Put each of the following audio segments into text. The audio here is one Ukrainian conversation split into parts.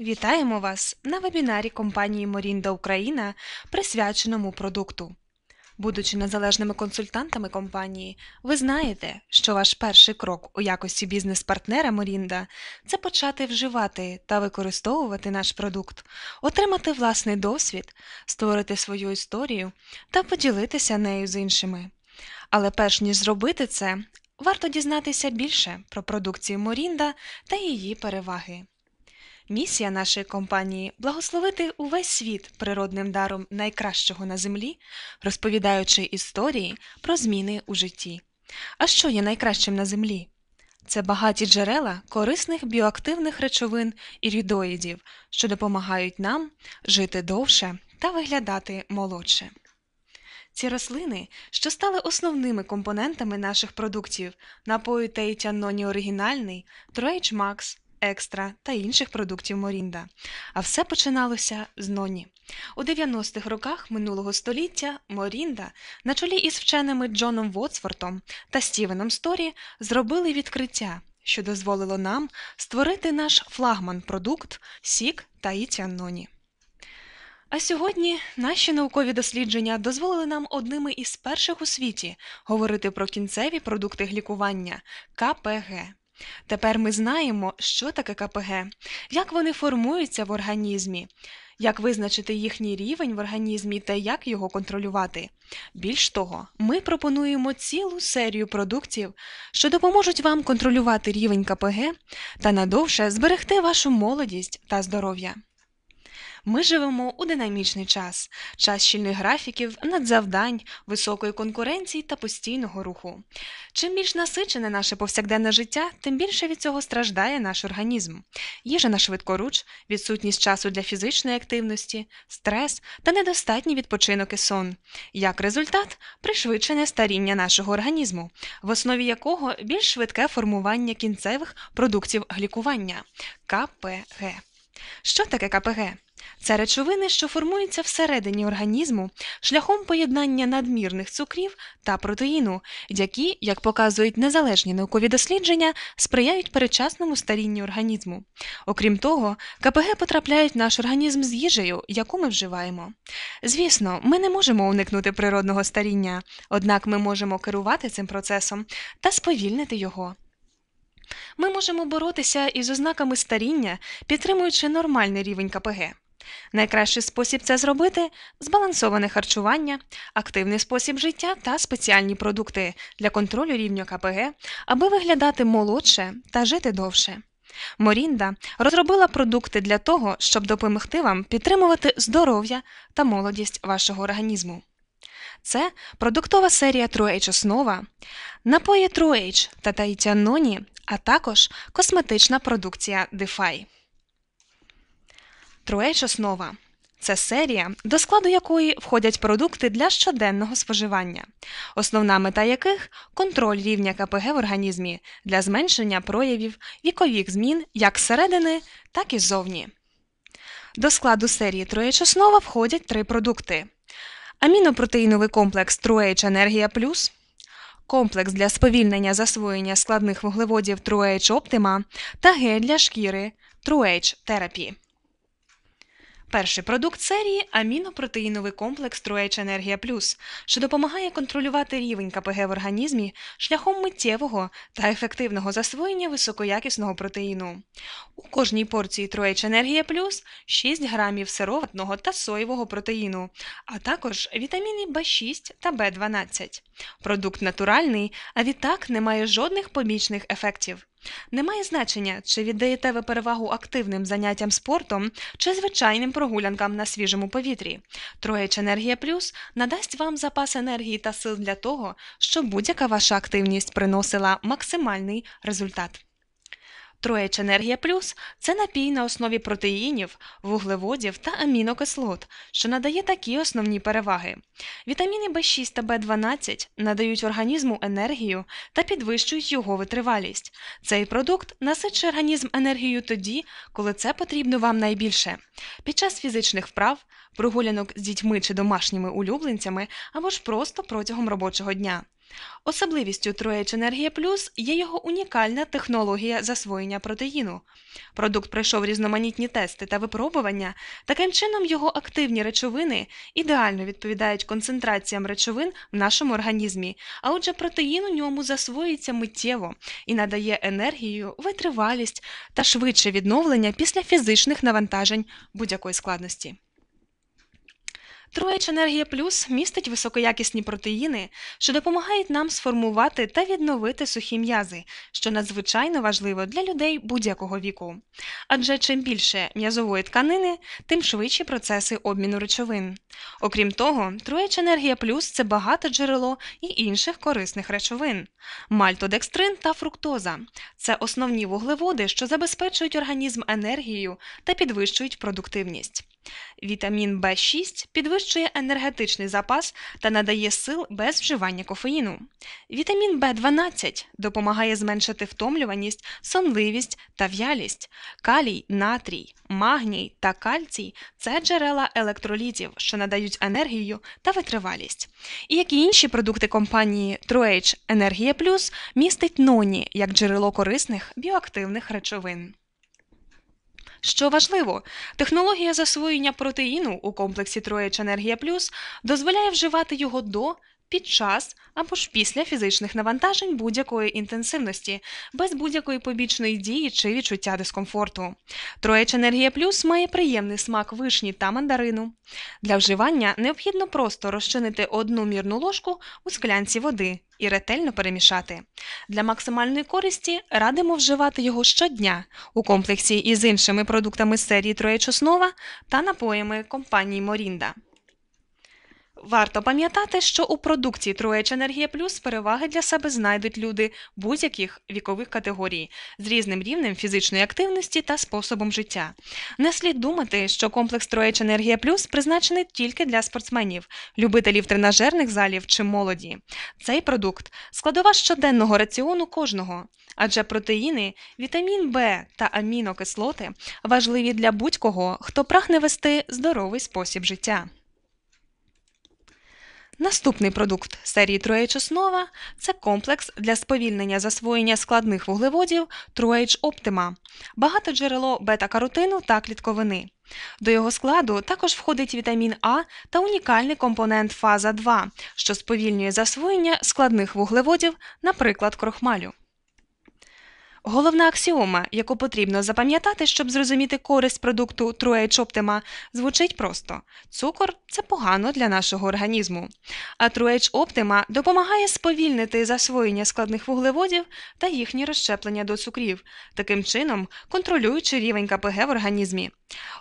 Вітаємо вас на вебінарі компанії Морінда Україна, присвяченому продукту. Будучи незалежними консультантами компанії, ви знаєте, що ваш перший крок у якості бізнес-партнера Морінда це почати вживати та використовувати наш продукт, отримати власний досвід, створити свою історію та поділитися нею з іншими. Але перш ніж зробити це, варто дізнатися більше про продукцію Морінда та її переваги. Місія нашої компанії благословити увесь світ природним даром найкращого на землі, розповідаючи історії про зміни у житті. А що є найкращим на землі? Це багаті джерела корисних біоактивних речовин і рідоїдів, що допомагають нам жити довше та виглядати молодше. Ці рослини, що стали основними компонентами наших продуктів, напою Тейтяноні оригінальний, Троейдж Макс, екстра та інших продуктів Морінда. А все починалося з Ноні. У 90-х роках минулого століття Морінда на чолі із вченими Джоном Вотсфортом та Стівеном Сторі зробили відкриття, що дозволило нам створити наш флагман продукт Сік та Іціаноні. А сьогодні наші наукові дослідження дозволили нам одними із перших у світі говорити про кінцеві продукти глікування КПГ. Тепер ми знаємо, що таке КПГ, як вони формуються в організмі, як визначити їхній рівень в організмі та як його контролювати. Більш того, ми пропонуємо цілу серію продуктів, що допоможуть вам контролювати рівень КПГ та надовше зберегти вашу молодість та здоров'я. Ми живемо у динамічний час, час щільних графіків, надзавдань, високої конкуренції та постійного руху. Чим більш насичене наше повсякденне життя, тим більше від цього страждає наш організм. Їжа на швидкоруч, відсутність часу для фізичної активності, стрес та недостатній відпочинок і сон. Як результат, пришвидшене старіння нашого організму, в основі якого більш швидке формування кінцевих продуктів глікування КПГ. Що таке КПГ? Це речовини, що формуються всередині організму шляхом поєднання надмірних цукрів та протеїну, які, як показують незалежні наукові дослідження, сприяють передчасному старінню організму. Окрім того, КПГ потрапляють в наш організм з їжею, яку ми вживаємо. Звісно, ми не можемо уникнути природного старіння, однак ми можемо керувати цим процесом та сповільнити його. Ми можемо боротися із ознаками старіння, підтримуючи нормальний рівень КПГ. Найкращий спосіб це зробити збалансоване харчування, активний спосіб життя та спеціальні продукти для контролю рівня КПГ, аби виглядати молодше та жити довше. Морінда розробила продукти для того, щоб допомогти вам підтримувати здоров'я та молодість вашого організму. Це продуктова серія TrueH основа, напої TrueH та Таїтяноні, а також косметична продукція DeFi. TrueH основа це серія, до складу якої входять продукти для щоденного споживання, основна мета яких контроль рівня КПГ в організмі для зменшення проявів вікових змін як зсередини, так і ззовні. До складу серії TrueH основа входять три продукти: амінопротеїновий комплекс TrueH Енергія Плюс, комплекс для сповільнення засвоєння складних вуглеводів TrueH Optima та гель для шкіри TrueH Therapy. Перший продукт серії амінопротеїновий комплекс TrueH Енергія Плюс, що допомагає контролювати рівень КПГ в організмі шляхом миттєвого та ефективного засвоєння високоякісного протеїну. У кожній порції TrueH Енергія Плюс 6 грамів сироватного та соєвого протеїну, а також вітаміни В6 та В12. Продукт натуральний, а відтак не має жодних побічних ефектів. Немає значення, чи віддаєте ви перевагу активним заняттям спортом чи звичайним прогулянкам на свіжому повітрі. Троєч Енергія Плюс надасть вам запас енергії та сил для того, щоб будь-яка ваша активність приносила максимальний результат. Троєч Енергія Плюс це напій на основі протеїнів, вуглеводів та амінокислот, що надає такі основні переваги. Вітаміни В6 та В12 надають організму енергію та підвищують його витривалість. Цей продукт насичує організм енергією тоді, коли це потрібно вам найбільше під час фізичних вправ, прогулянок з дітьми чи домашніми улюбленцями або ж просто протягом робочого дня. Особливістю Троєч Енергія Плюс є його унікальна технологія засвоєння протеїну. Продукт пройшов різноманітні тести та випробування, таким чином його активні речовини ідеально відповідають концентраціям речовин в нашому організмі, а отже, протеїн у ньому засвоюється миттєво і надає енергію, витривалість та швидше відновлення після фізичних навантажень будь-якої складності. Троєч Енергія Плюс містить високоякісні протеїни, що допомагають нам сформувати та відновити сухі м'язи, що надзвичайно важливо для людей будь-якого віку. Адже чим більше м'язової тканини, тим швидші процеси обміну речовин. Окрім того, Троєч Енергія Плюс це багато джерело і інших корисних речовин. Мальтодекстрин та фруктоза це основні вуглеводи, що забезпечують організм енергією та підвищують продуктивність. Вітамін В6 підвищує енергетичний запас та надає сил без вживання кофеїну. Вітамін В12 допомагає зменшити втомлюваність, сонливість та в'ялість. Калій, натрій, магній та кальцій це джерела електролітів, що надають енергію та витривалість. І як і інші продукти компанії TrueH Енергія Плюс містить ноні як джерело корисних біоактивних речовин. Що важливо, технологія засвоєння протеїну у комплексі Троєч Енергія Плюс дозволяє вживати його до, під час або ж після фізичних навантажень будь-якої інтенсивності, без будь-якої побічної дії чи відчуття дискомфорту. Троєч Енергія Плюс має приємний смак вишні та мандарину. Для вживання необхідно просто розчинити одну мірну ложку у склянці води і ретельно перемішати. Для максимальної користі радимо вживати його щодня у комплексі із іншими продуктами серії Троє Чоснова та напоями компанії Морінда. Варто пам'ятати, що у продукції Троєч Енергія Плюс переваги для себе знайдуть люди будь-яких вікових категорій з різним рівнем фізичної активності та способом життя. Не слід думати, що комплекс Троєч Енергія Плюс призначений тільки для спортсменів, любителів тренажерних залів чи молоді. Цей продукт складова щоденного раціону кожного. Адже протеїни, вітамін В та амінокислоти важливі для будь-кого, хто прагне вести здоровий спосіб життя. Наступний продукт серії Троєч Основа це комплекс для сповільнення засвоєння складних вуглеводів TrueH Optima, багатоджерело бета-каротину та клітковини. До його складу також входить вітамін А та унікальний компонент фаза 2, що сповільнює засвоєння складних вуглеводів, наприклад, крохмалю. Головна аксіома, яку потрібно запам'ятати, щоб зрозуміти користь продукту Optima, звучить просто: цукор це погано для нашого організму. А Optima допомагає сповільнити засвоєння складних вуглеводів та їхнє розщеплення до цукрів, таким чином контролюючи рівень КПГ в організмі.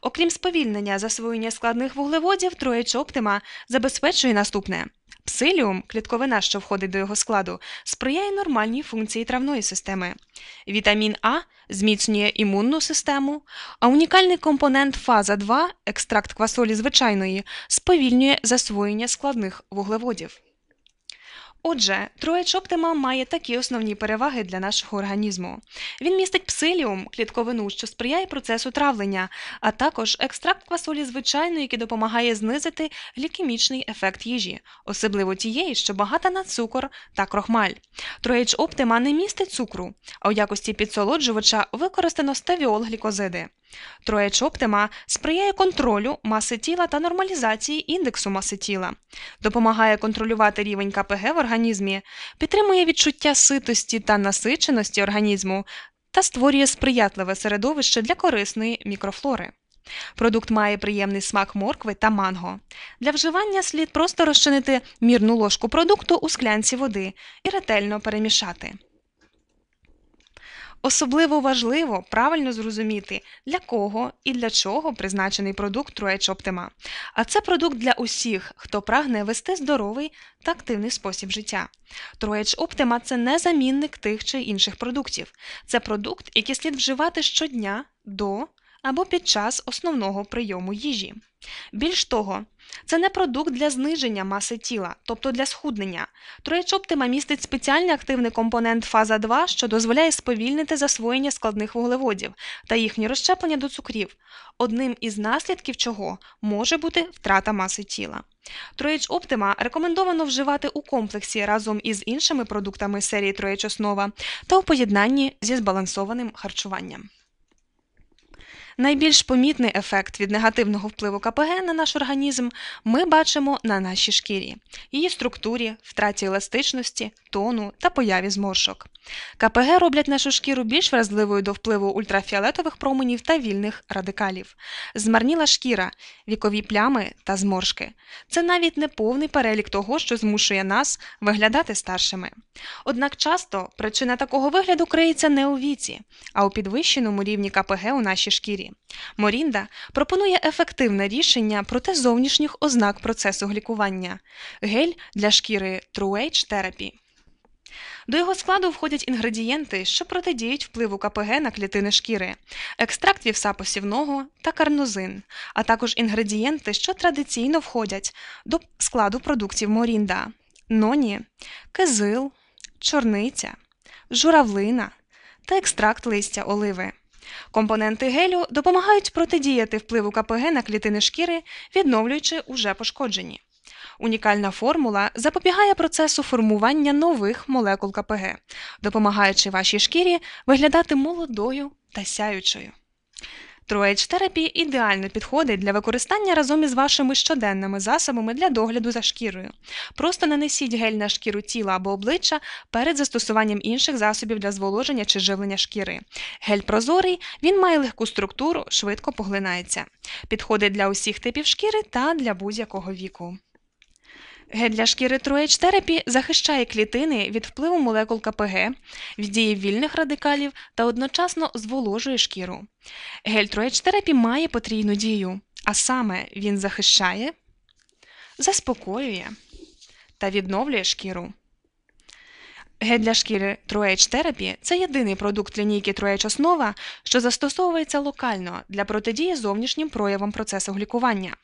Окрім сповільнення засвоєння складних вуглеводів, Optima забезпечує наступне. Псиліум, клітковина, що входить до його складу, сприяє нормальній функції травної системи. Вітамін А зміцнює імунну систему, а унікальний компонент фаза 2, екстракт квасолі звичайної, сповільнює засвоєння складних вуглеводів. Отже, Троєч Оптима має такі основні переваги для нашого організму. Він містить псиліум, клітковину, що сприяє процесу травлення, а також екстракт квасолі звичайної, який допомагає знизити глікемічний ефект їжі, особливо тієї, що багата на цукор та крохмаль. Троєч Оптима не містить цукру, а у якості підсолоджувача використано ставіол глікозиди. Троєч Оптима сприяє контролю маси тіла та нормалізації індексу маси тіла, допомагає контролювати рівень КПГ в організмі, підтримує відчуття ситості та насиченості організму та створює сприятливе середовище для корисної мікрофлори. Продукт має приємний смак моркви та манго. Для вживання слід просто розчинити мірну ложку продукту у склянці води і ретельно перемішати. Особливо важливо правильно зрозуміти, для кого і для чого призначений продукт Труеч Оптима. А це продукт для усіх, хто прагне вести здоровий та активний спосіб життя. Троєч Оптима це не замінник тих чи інших продуктів. Це продукт, який слід вживати щодня до або під час основного прийому їжі. Більш того, це не продукт для зниження маси тіла, тобто для схуднення. Троєчоптима містить спеціальний активний компонент фаза 2, що дозволяє сповільнити засвоєння складних вуглеводів та їхнє розщеплення до цукрів, одним із наслідків чого може бути втрата маси тіла. Троєч Оптима рекомендовано вживати у комплексі разом із іншими продуктами серії Троєч Основа та у поєднанні зі збалансованим харчуванням. Найбільш помітний ефект від негативного впливу КПГ на наш організм ми бачимо на нашій шкірі, її структурі, втраті еластичності, тону та появі зморшок. КПГ роблять нашу шкіру більш вразливою до впливу ультрафіолетових променів та вільних радикалів. Змарніла шкіра, вікові плями та зморшки. Це навіть не повний перелік того, що змушує нас виглядати старшими. Однак часто причина такого вигляду криється не у віці, а у підвищеному рівні КПГ у нашій шкірі. Морінда пропонує ефективне рішення проти зовнішніх ознак процесу глікування гель для шкіри True Age Therapy. До його складу входять інгредієнти, що протидіють впливу КПГ на клітини шкіри, екстракт вівса посівного та карнозин, а також інгредієнти, що традиційно входять до складу продуктів Морінда ноні, кизил, чорниця, журавлина та екстракт листя оливи. Компоненти гелю допомагають протидіяти впливу КПГ на клітини шкіри, відновлюючи уже пошкоджені. Унікальна формула запобігає процесу формування нових молекул КПГ, допомагаючи вашій шкірі виглядати молодою та сяючою. TrueAge Therapy ідеально підходить для використання разом із вашими щоденними засобами для догляду за шкірою. Просто нанесіть гель на шкіру тіла або обличчя перед застосуванням інших засобів для зволоження чи живлення шкіри. Гель прозорий, він має легку структуру, швидко поглинається. Підходить для усіх типів шкіри та для будь-якого віку. Гель для шкіри TrueAge Therapy захищає клітини від впливу молекул КПГ, від дії вільних радикалів та одночасно зволожує шкіру. Гель TrueAge Therapy має потрійну дію, а саме він захищає, заспокоює та відновлює шкіру. Гель для шкіри TrueAge Therapy – це єдиний продукт лінійки TrueAge Основа, що застосовується локально для протидії зовнішнім проявам процесу глікування.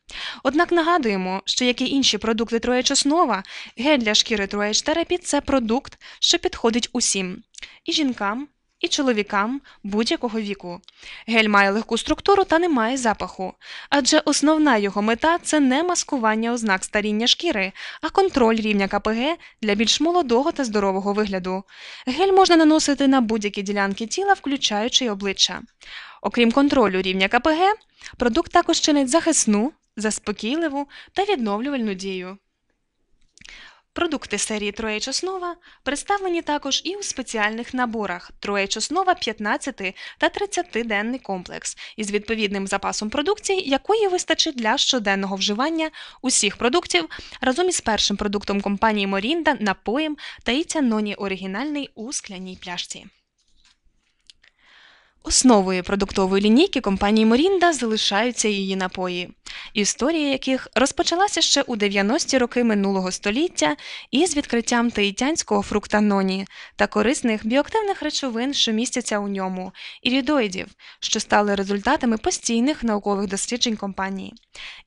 Однак нагадуємо, що як і інші продукти TrueAge Основа, гель для шкіри TrueAge Therapy – це продукт, що підходить усім і жінкам, і чоловікам будь-якого віку. Гель має легку структуру та не має запаху, адже основна його мета це не маскування ознак старіння шкіри, а контроль рівня КПГ для більш молодого та здорового вигляду. Гель можна наносити на будь-які ділянки тіла, включаючи й обличчя. Окрім контролю рівня КПГ, продукт також чинить захисну, заспокійливу та відновлювальну дію. Продукти серії Троєч Основа представлені також і у спеціальних наборах Троєч Основа 15 та 30-денний комплекс із відповідним запасом продукції, якої вистачить для щоденного вживання усіх продуктів разом із першим продуктом компанії Морінда напоєм таїться ноні оригінальний у скляній пляшці. Основою продуктової лінійки компанії Морінда залишаються її напої, історія яких розпочалася ще у 90-ті роки минулого століття із відкриттям таїтянського фрукта ноні та корисних біоактивних речовин, що містяться у ньому, ірідоїдів, що стали результатами постійних наукових досліджень компанії.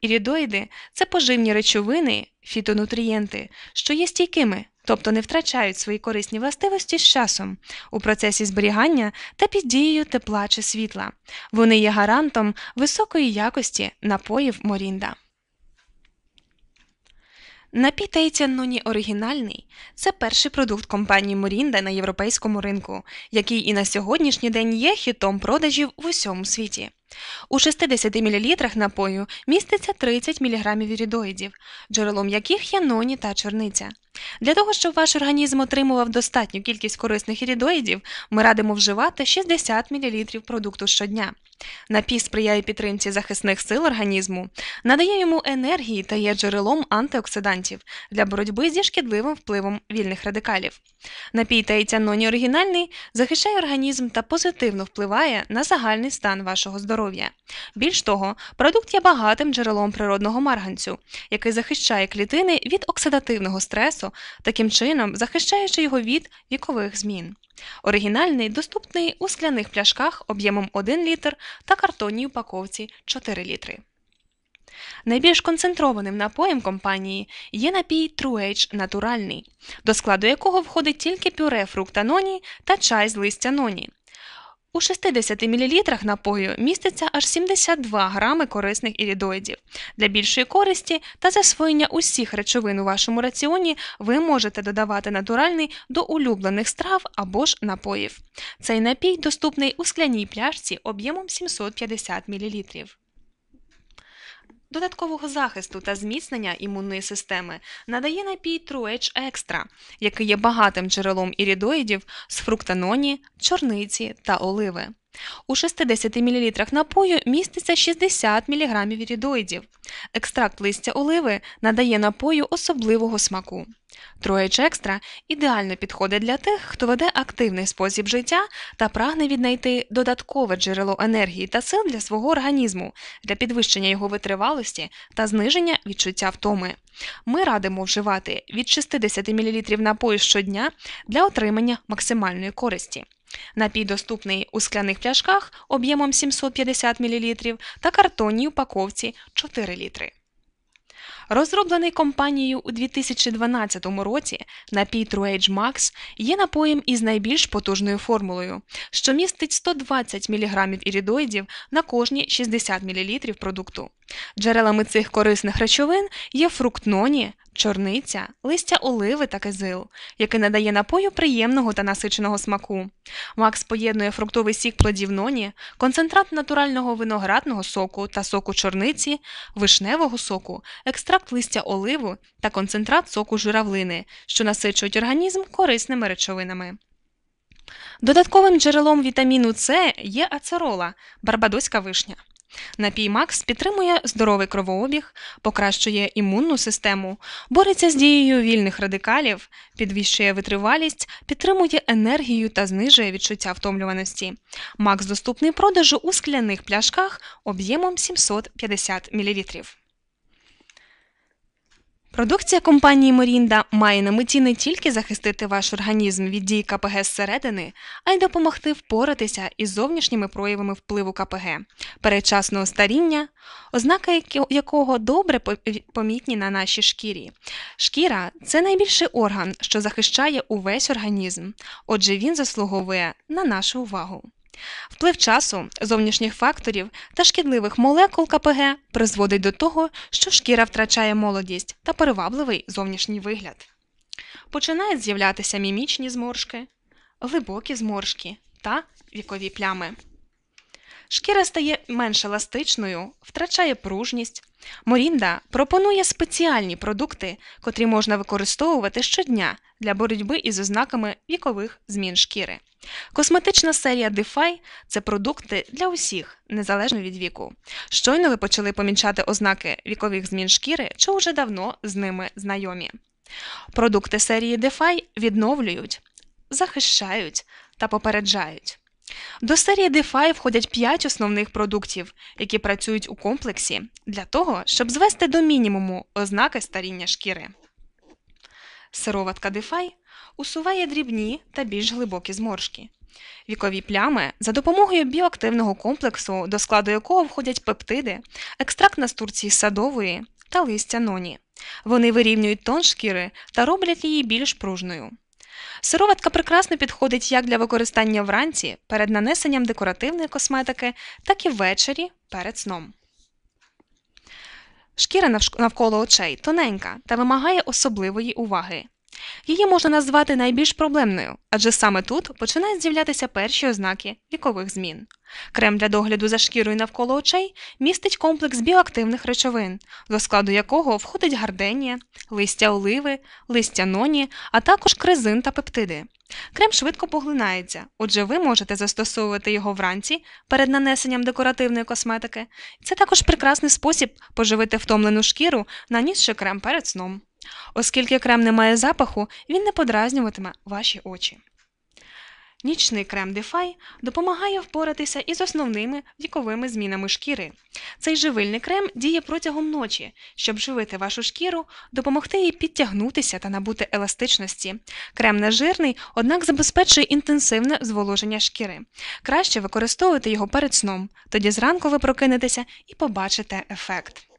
Ірідоїди це поживні речовини, фітонутрієнти, що є стійкими тобто не втрачають свої корисні властивості з часом у процесі зберігання та під дією тепла чи світла. Вони є гарантом високої якості напоїв Морінда. Напій Ноні оригінальний це перший продукт компанії Морінда на європейському ринку, який і на сьогоднішній день є хітом продажів в усьому світі. У 60 мл напою міститься 30 мг вірідоїдів, джерелом яких є ноні та чорниця. Для того, щоб ваш організм отримував достатню кількість корисних ірідоїдів, ми радимо вживати 60 мл продукту щодня. Напій сприяє підтримці захисних сил організму, надає йому енергії та є джерелом антиоксидантів для боротьби зі шкідливим впливом вільних радикалів. Напій таїтяноні оригінальний захищає організм та позитивно впливає на загальний стан вашого здоров'я. Більш того, продукт є багатим джерелом природного марганцю, який захищає клітини від оксидативного стресу, таким чином захищаючи його від вікових змін. Оригінальний доступний у скляних пляшках об'ємом 1 літр та картонній упаковці 4 літри. Найбільш концентрованим напоєм компанії є напій True Age натуральний, до складу якого входить тільки пюре фрукта ноні та чай з листя ноні. У 60 мл напою міститься аж 72 грами корисних іридоїдів. Для більшої користі та засвоєння усіх речовин у вашому раціоні ви можете додавати натуральний до улюблених страв або ж напоїв. Цей напій доступний у скляній пляшці об'ємом 750 мл. Додаткового захисту та зміцнення імунної системи надає напій True Extra, який є багатим джерелом іридоїдів з фруктаноні, чорниці та оливи. У 60 мл напою міститься 60 мг іридоїдів. Екстракт листя оливи надає напою особливого смаку. Троєч екстра ідеально підходить для тих, хто веде активний спосіб життя та прагне віднайти додаткове джерело енергії та сил для свого організму, для підвищення його витривалості та зниження відчуття втоми. Ми радимо вживати від 60 мл напою щодня для отримання максимальної користі. Напій доступний у скляних пляшках об'ємом 750 мл та картонній упаковці 4 літри. Розроблений компанією у 2012 році напій True Age Max є напоєм із найбільш потужною формулою, що містить 120 мг іридоїдів на кожні 60 мл продукту. Джерелами цих корисних речовин є фрукт ноні, чорниця, листя оливи та кизил, яке надає напою приємного та насиченого смаку. Макс поєднує фруктовий сік плодів ноні, концентрат натурального виноградного соку та соку чорниці, вишневого соку, екстракт листя оливу та концентрат соку журавлини, що насичують організм корисними речовинами. Додатковим джерелом вітаміну С є ацерола, барбадоська вишня. Напій Макс підтримує здоровий кровообіг, покращує імунну систему, бореться з дією вільних радикалів, підвищує витривалість, підтримує енергію та знижує відчуття втомлюваності. Макс доступний продажу у скляних пляшках об'ємом 750 мл. Продукція компанії Морінда має на меті не тільки захистити ваш організм від дій КПГ зсередини, а й допомогти впоратися із зовнішніми проявами впливу КПГ, передчасного старіння, ознаки якого добре помітні на нашій шкірі. Шкіра це найбільший орган, що захищає увесь організм, отже, він заслуговує на нашу увагу. Вплив часу, зовнішніх факторів та шкідливих молекул КПГ призводить до того, що шкіра втрачає молодість та перевабливий зовнішній вигляд. Починають з'являтися мімічні зморшки, глибокі зморшки та вікові плями. Шкіра стає менш еластичною, втрачає пружність. Морінда пропонує спеціальні продукти, котрі можна використовувати щодня для боротьби із ознаками вікових змін шкіри. Косметична серія Defy – це продукти для усіх, незалежно від віку. Щойно ви почали помічати ознаки вікових змін шкіри, чи вже давно з ними знайомі. Продукти серії Defy відновлюють, захищають та попереджають. До серії DeFi входять 5 основних продуктів, які працюють у комплексі для того, щоб звести до мінімуму ознаки старіння шкіри. Сироватка DeFi усуває дрібні та більш глибокі зморшки. Вікові плями за допомогою біоактивного комплексу, до складу якого входять пептиди, екстракт настурції садової та листя ноні. Вони вирівнюють тон шкіри та роблять її більш пружною. Сироватка прекрасно підходить як для використання вранці перед нанесенням декоративної косметики, так і ввечері перед сном. Шкіра навколо очей тоненька та вимагає особливої уваги. Її можна назвати найбільш проблемною, адже саме тут починають з'являтися перші ознаки вікових змін. Крем для догляду за шкірою навколо очей містить комплекс біоактивних речовин, до складу якого входить гарденія, листя оливи, листя ноні, а також крезин та пептиди. Крем швидко поглинається, отже, ви можете застосовувати його вранці перед нанесенням декоративної косметики. Це також прекрасний спосіб поживити втомлену шкіру, нанісши крем перед сном. Оскільки крем не має запаху, він не подразнюватиме ваші очі. Нічний крем Дефай допомагає впоратися із основними віковими змінами шкіри. Цей живильний крем діє протягом ночі, щоб живити вашу шкіру, допомогти їй підтягнутися та набути еластичності. Крем не жирний, однак забезпечує інтенсивне зволоження шкіри. Краще використовувати його перед сном, тоді зранку ви прокинетеся і побачите ефект.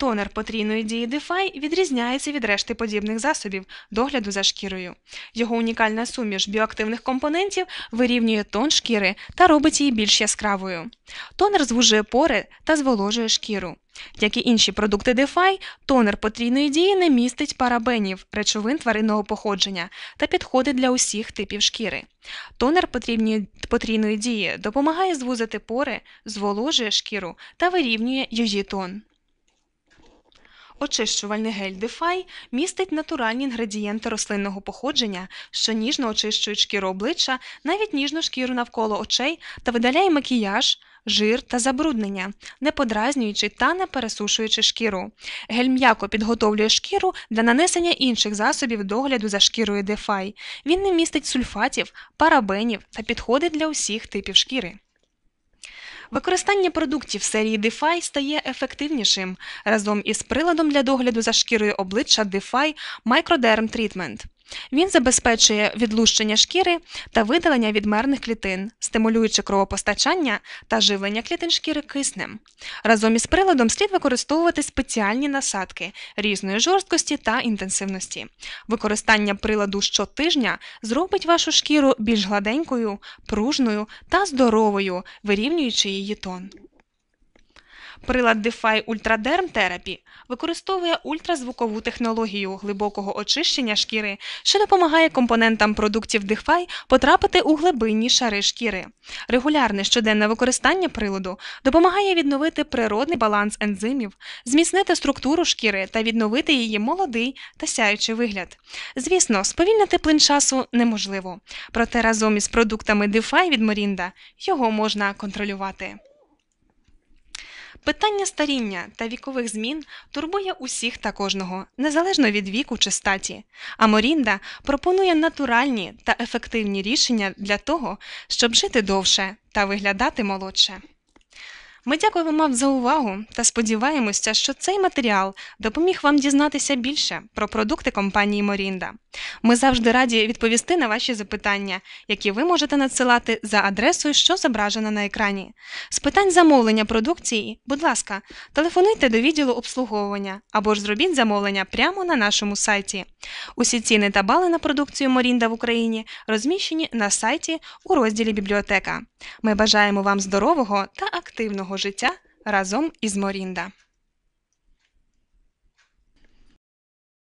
Тонер потрійної дії Defy відрізняється від решти подібних засобів догляду за шкірою. Його унікальна суміш біоактивних компонентів вирівнює тон шкіри та робить її більш яскравою. Тонер звужує пори та зволожує шкіру. Як і інші продукти Defy, тонер потрійної дії не містить парабенів, речовин тваринного походження та підходить для усіх типів шкіри. Тонер потрійної дії допомагає звузити пори, зволожує шкіру та вирівнює її тон. Очищувальний гель Defy містить натуральні інгредієнти рослинного походження, що ніжно очищують шкіру обличчя, навіть ніжну шкіру навколо очей та видаляє макіяж, жир та забруднення, не подразнюючи та не пересушуючи шкіру. Гель м'яко підготовлює шкіру для нанесення інших засобів догляду за шкірою Defy. Він не містить сульфатів, парабенів та підходить для усіх типів шкіри. Використання продуктів серії DeFi стає ефективнішим разом із приладом для догляду за шкірою обличчя DeFi Microderm Treatment. Він забезпечує відлущення шкіри та видалення відмерних клітин, стимулюючи кровопостачання та живлення клітин шкіри киснем. Разом із приладом слід використовувати спеціальні насадки різної жорсткості та інтенсивності. Використання приладу щотижня зробить вашу шкіру більш гладенькою, пружною та здоровою, вирівнюючи її тон. Прилад DeFi Ultraderm Therapy використовує ультразвукову технологію глибокого очищення шкіри, що допомагає компонентам продуктів DeFi потрапити у глибинні шари шкіри. Регулярне щоденне використання приладу допомагає відновити природний баланс ензимів, зміцнити структуру шкіри та відновити її молодий та сяючий вигляд. Звісно, сповільнити плин часу неможливо, проте разом із продуктами DeFi від Морінда його можна контролювати. Питання старіння та вікових змін турбує усіх та кожного, незалежно від віку чи статі. А Морінда пропонує натуральні та ефективні рішення для того, щоб жити довше та виглядати молодше. Ми дякуємо вам за увагу та сподіваємося, що цей матеріал допоміг вам дізнатися більше про продукти компанії Морінда. Ми завжди раді відповісти на ваші запитання, які ви можете надсилати за адресою, що зображена на екрані. З питань замовлення продукції, будь ласка, телефонуйте до відділу обслуговування або ж зробіть замовлення прямо на нашому сайті. Усі ціни та бали на продукцію Морінда в Україні розміщені на сайті у розділі Бібліотека. Ми бажаємо вам здорового та активного життя разом із Морінда.